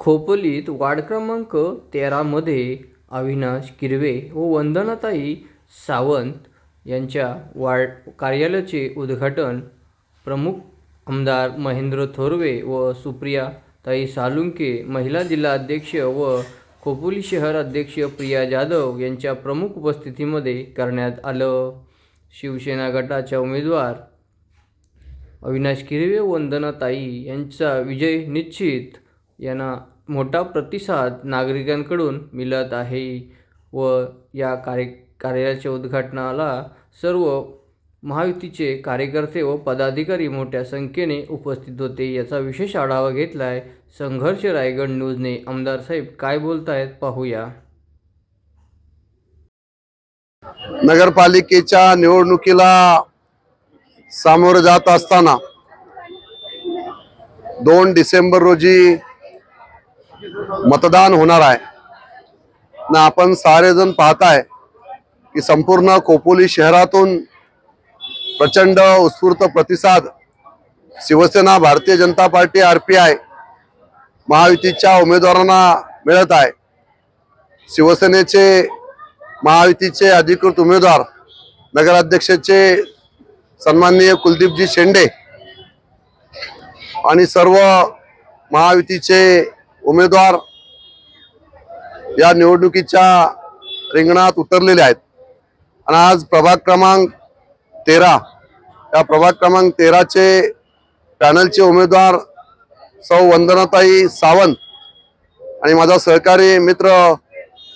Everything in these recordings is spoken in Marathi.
खोपोलीत वार्ड क्रमांक तेरामध्ये अविनाश किरवे व वंदनाताई सावंत यांच्या वार्ड कार्यालयाचे उद्घाटन प्रमुख आमदार महेंद्र थोरवे व सुप्रियाताई सालुंके महिला जिल्हाध्यक्ष व खोपोली शहर अध्यक्ष प्रिया जाधव यांच्या प्रमुख उपस्थितीमध्ये करण्यात आलं. शिवसेना गटाच्या उमेदवार अविनाश किरवे वंदनाताई यांचा विजय निश्चित यांना मोठा प्रतिसाद नागरिकांकडून मिळत आहे व या कार्य कार्याच्या उद्घाटनाला सर्व महायुतीचे कार्यकर्ते व पदाधिकारी मोठ्या संख्येने उपस्थित होते. याचा विशेष आढावा घेतला आहे संघर्ष रायगड न्यूजने. आमदार साहेब काय बोलतायत पाहूया. नगरपालिकेच्या निवडणुकीला सामोरं जात असताना दोन डिसेंबर रोजी मतदान होणार आहे. ना आपण सारेजण पाहताय की संपूर्ण खोपोली शहरातून प्रचंड उत्स्फूर्त प्रतिसाद Shiv Sena Bharatiya Janata party R P I महायुतीच्या उमेदवारांना मिळत आहे. शिवसेनेचे महायुतीचे अधिकृत उमेदवार नगराध्यक्षाचे सन्माननीय कुलदीपजी शेंडे आणि सर्व महायुतीचे उमेदवार या निवडणुकीच्या रिंगणात उतरलेले आहेत. आणि आज प्रभाग क्रमांक तेरा या प्रभाग क्रमांक तेराचे पॅनलचे उमेदवार सौ वंदनाताई सावंत आणि माझा सहकारी मित्र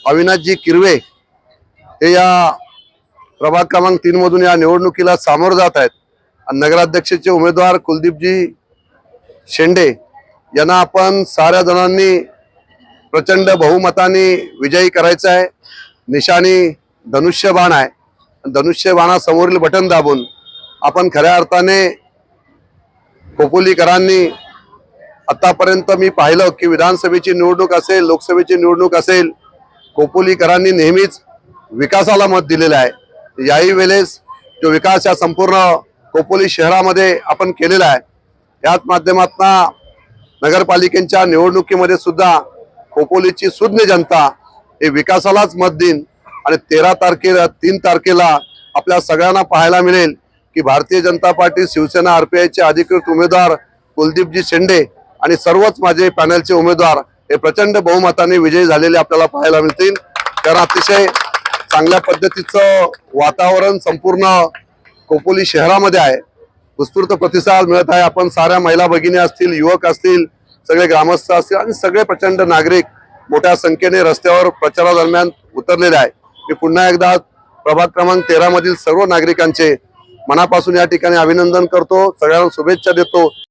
अविनाशजी किरवे हे या प्रभाग क्रमांक तीनमधून या निवडणुकीला सामोरं जात आहेत. आणि नगराध्यक्षाचे उमेदवार कुलदीपजी शेंडे यांना आपण साऱ्या जणांनी प्रचंड बहुमताने विजयी करायचं आहे. निशाणी धनुष्यबाण आहे. धनुष्यबाणासमोरील बटन दाबून आपण खऱ्या अर्थाने खोपोलीकरांनी आतापर्यंत मी पाहिलं की विधानसभेची निवडणूक असेल लोकसभेची निवडणूक असेल खोपोलीकरांनी नेहमीच विकासाला मत दिलेलं आहे. याही वेळेस जो विकास या संपूर्ण खोपोली शहरामध्ये आपण केलेला आहे याच माध्यमातून नगरपालिकेच्या निवडणुकीमध्ये सुद्धा खोपोलीची सुज्ञ जनता हे विकासालाच मत देईन. आणि तेरा तारखेला तीन तारखेला आपल्या सगळ्यांना पाहायला मिळेल की Bharatiya Janata party Shiv Sena R P आयचे अधिकृत उमेदवार कुलदीपजी शेंडे आणि सर्वच माझे पॅनलचे उमेदवार हे प्रचंड बहुमताने विजयी झालेले आपल्याला पाहायला मिळतील. कारण अतिशय चांगल्या पद्धतीचं वातावरण संपूर्ण खोपोली शहरामध्ये आहे. उत्स्फूर्त प्रतिसाद मिळत आहे. आपण साऱ्या महिला भगिनी असतील युवक असतील सगळे ग्रामस्थ असतील आणि सगळे प्रचंड नागरिक मोठ्या संख्येने रस्त्यावर प्रचारादरम्यान उतरलेले आहे मी पुन्हा एकदा प्रभाग क्रमांक तेरामधील सर्व नागरिकांचे मनापासून या ठिकाणी अभिनंदन करतो. सगळ्यांना शुभेच्छा देतो.